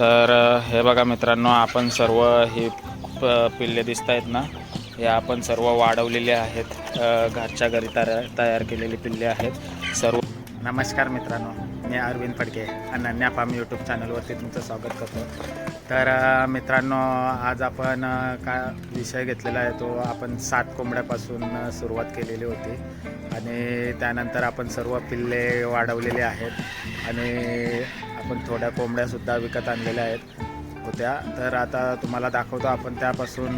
तर हे बघा मित्रांनो आपण सर्व हे प- पिल्ले दिसत आहेत ना? हे आपण सर्व वाढवलेले आहेत. घरच्या घरी तयार तयार केलेली पिल्ले आहेत. सर्व नमस्कार मित्रांनो मी अरविंद फडके अनन्या फार्म यूट्यूब चॅनलवरती तुमचं स्वागत करतो. तर मित्रांनो आज आपण का विषय घेतलेला आहे तो आपण सात कोंबड्यापासून सुरुवात केलेली होती. आणि त्यानंतर आपण सर्व पिल्ले वाढवलेले आहेत. आणि आपण थोड्या कोंबड्यासुद्धा विकत आणलेल्या आहेत. होत्या. तर आता तुम्हाला दाखवतो आपण त्यापासून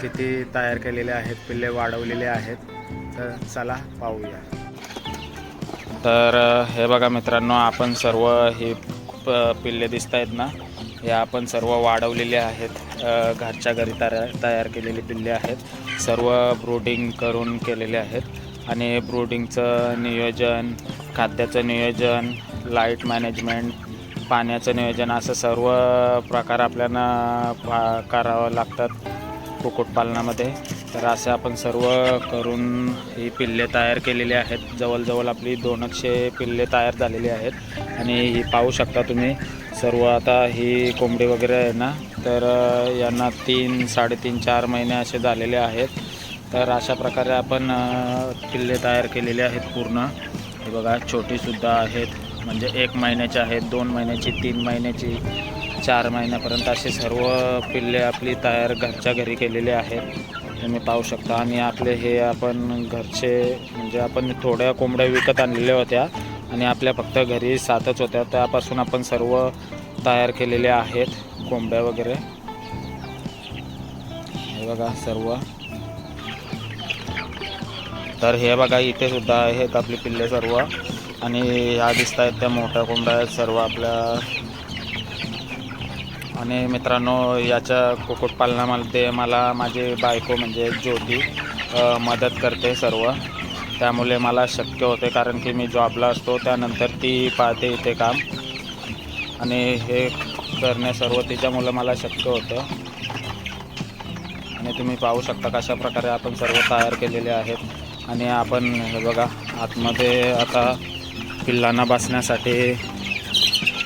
किती तयार केलेले आहेत पिल्ले वाढवलेले आहेत. तर चला पाहूया. तर हे बघा मित्रांनो आपण सर्व हे प- पिल्ले दिसत आहेत ना? हे आपण सर्व वाढवलेले आहेत. घरच्या घरी तयार तयार केलेले पिल्ले आहेत. सर्व ब्रूडिंग करून केलेले आहेत. आणि ब्रूडिंगचं नियोजन खाद्याचं नियोजन लाइट मॅनेजमेंट पाण्याचं नियोजन असं सर्व प्रकार आपल्याला पा करावं लागतात कुक्कुटपालनामध्ये. तर असे आपण सर्व करून ही पिल्ले तयार केलेली आहेत. जवळजवळ आपली दोनशे पिल्ले तयार झालेली आहेत. आणि ही पाहू शकता तुम्ही सर्व आता ही कोंबडी वगैरे आहे ना तर यांना तीन साडेतीन चार महिने असे झालेले आहेत. तर अशा प्रकारे आपण पिल्ले तयार केलेले आहेत पूर्ण. हे बघा छोटीसुद्धा आहेत. म्हणजे एक महिन्याचे आहेत दोन महिन्याची तीन महिन्याची चार महिन्यापर्यंत असे सर्व पिल्ले आपली तयार घरच्या घरी केलेले आहेत. तुम्ही पाहू शकता. आणि आपले हे आपण घरचे म्हणजे आपण थोड्या कोंबड्या विकत आणलेल्या होत्या आणि आपल्या फक्त घरी सातच होत्या. त्यापासून आपण सर्व तयार केलेले आहेत कोंबड्या वगैरे. हे बघा सर्व. तर हे बघा इथे सुद्धा आहेत आपली पिल्ले सर्व. आणि ह्या दिसत आहेत त्या मोठ्या कोंबड्या आहेत सर्व आपल्या आणि मित्रांनो याच्या कुक्कुटपालनामध्ये मला माझी बायको म्हणजे ज्योती मदत करते सर्व. त्यामुळे मला शक्य होते कारण की मी जॉबला असतो त्यानंतर ती पाहते इथे काम. आणि हे करणे सर्व तिच्यामुळे मला शक्य होतं. आणि तुम्ही पाहू शकता कशा प्रकारे आपण सर्व तयार केलेले आहेत. आणि आपण हे बघा आतमध्ये आता पिल्लांना बसण्यासाठी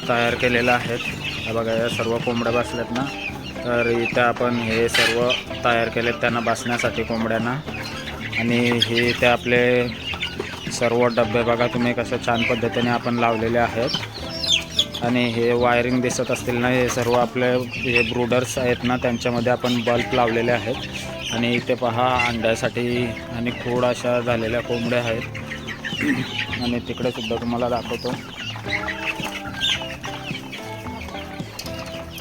तयार केलेलं आहेत. हे बघा या सर्व कोंबड्या बसल्यात ना. तर इथं आपण हे सर्व तयार केलेत त्यांना बसण्यासाठी कोंबड्यांना. आणि हे इथे आपले सर्व डबे बघा तुम्ही कसं छान पद्धतीने आपण लावलेले आहेत. आणि हे वायरिंग दिसत असतील ना हे सर्व आपले हे ब्रूडर्स आहेत ना त्यांच्यामध्ये आपण बल्ब लावलेले आहेत. आणि इथे पहा अंड्यासाठी आणि खूड अशा झालेल्या कोंबड्या आहेत. आणि तिकडे सुद्धा तुम्हाला दाखवतो.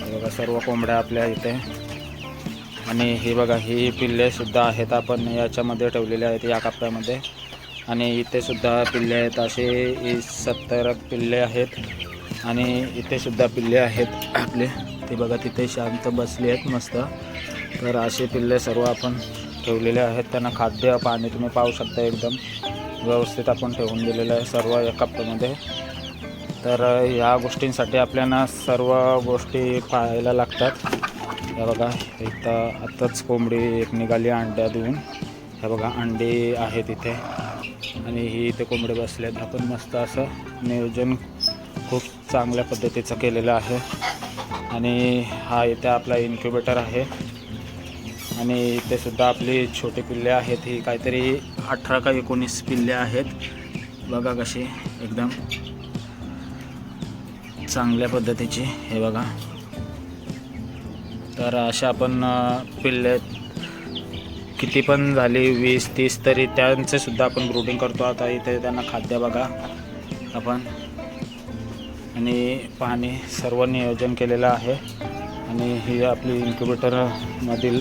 बघा सर्व कोंबड्या आपल्या इथे. आणि हे बघा ही पिल्ले सुद्धा आहेत आपण याच्यामध्ये ठेवलेले आहेत या कप्प्यामध्ये आणि इथे सुद्धा पिल्ले आहेत असे सत्तर पिल्ले आहेत. आणि इथे सुद्धा पिल्ले आहेत आपले. ते बघा तिथे शांत बसले आहेत मस्त. तर असे पिल्ले सर्व आपण ठेवलेले आहेत. त्यांना खाद्य पाणी तुम्ही पाहू शकता एकदम. व्यवस्थित आपण ठेवून दिलेलं आहे सर्व या कप्प्यामध्ये. तर ह्या गोष्टींसाठी आपल्याला सर्व गोष्टी पाहायला लागतात. हे बघा इथं आत्ताच कोंबडी एक निघाली अंड्या देऊन. हे बघा अंडी आहेत इथे. आणि ही इथे कोंबडे आहेत. आपण मस्त असं नियोजन खूप चांगल्या पद्धतीचं केलेलं आहे. आणि हा इथे आपला इन्क्युबेटर आहे. आणि इथे सुद्धा आपली छोटी पिल्ले आहेत. ही काहीतरी अठरा का एकोणीस पिल्ले आहेत. बघा कशी एकदम चांगल्या पद्धतीची हे बघा. तर अशा आपण पिल्ले किती पण झाली वीस तीस तरी त्यांचे सुद्धा आपण ब्रूडिंग करतो. आता इथे त्यांना खाद्य बघा आपण. आणि पाणी सर्व नियोजन केलेलं आहे. आणि ही आपली इन्क्युबेटरमधील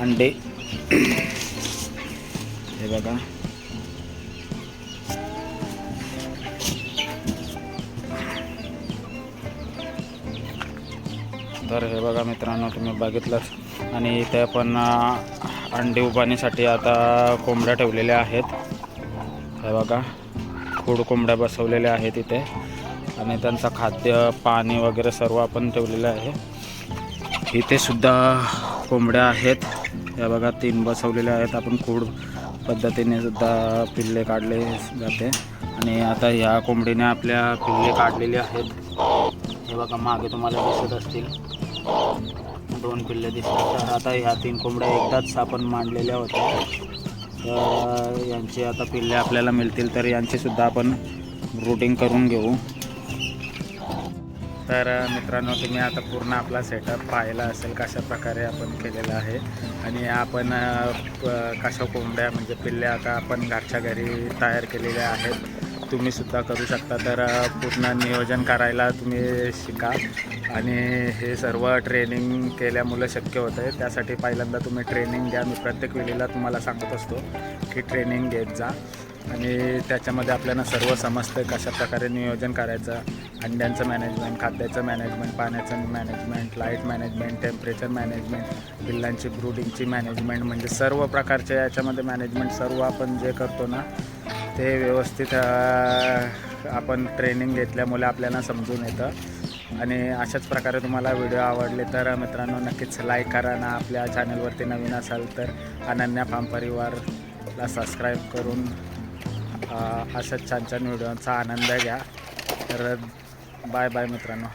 अंडे. हे बघा. तर हे बघा मित्रांनो तुम्ही बघितलंच. आणि इथे पण अंडी उभारणीसाठी आता कोंबड्या ठेवलेल्या आहेत. हे बघा खूड कोंबड्या बसवलेल्या आहेत इथे. आणि त्यांचं खाद्य पाणी वगैरे सर्व आपण ठेवलेलं आहे. इथे सुद्धा कोंबड्या आहेत. हे बघा तीन बसवलेल्या आहेत. आपण खूड पद्धतीने सुद्धा पिल्ले काढले जाते. आणि आता ह्या कोंबडीने आपल्या पिल्ले काढलेले आहेत. हे बघा मागे तुम्हाला दिसत असतील. दोन पिल्ले दिसतात. तर आता ह्या तीन कोंबड्या एकदाच आपण मांडलेल्या होत्या. तर यांची आता पिल्ले आपल्याला मिळतील तर यांचीसुद्धा आपण रूटिंग करून घेऊ. तर मित्रांनो तुम्ही आता पूर्ण आपला सेटअप पाहिला असेल कशा प्रकारे आपण केलेला आहे. आणि आपण कशा कोंबड्या म्हणजे पिल्ल्या आता आपण घरच्या घरी तयार केलेल्या आहेत. तुम्ही सुद्धा करू शकता. तर पूर्ण नियोजन करायला तुम्ही शिका. आणि हे सर्व ट्रेनिंग केल्यामुळे शक्य होतं आहे त्यासाठी पहिल्यांदा तुम्ही ट्रेनिंग घ्या. मी प्रत्येक वेळेला तुम्हाला सांगत असतो की ट्रेनिंग घेत जा. आणि त्याच्यामध्ये आपल्याला सर्व समजतं कशा प्रकारे नियोजन करायचं. अंड्यांचं मॅनेजमेंट खाद्याचं मॅनेजमेंट पाण्याचं management light management temperature management पिल्लांची ब्रूडिंगची मॅनेजमेंट म्हणजे सर्व प्रकारच्या याच्यामध्ये मॅनेजमेंट सर्व आपण जे करतो ना ते व्यवस्थित आपण ट्रेनिंग घेतल्यामुळे आपल्याला समजून येतं. आणि अशाच प्रकारे तुम्हाला व्हिडिओ आवडले तर मित्रांनो नक्कीच लाईक करा ना. आपल्या चॅनलवरती नवीन असाल तर अनन्या फार्म परिवारला सबस्क्राईब करून अशाच छान छान व्हिडिओचा आनंद घ्या. तर बाय बाय मित्रांनो.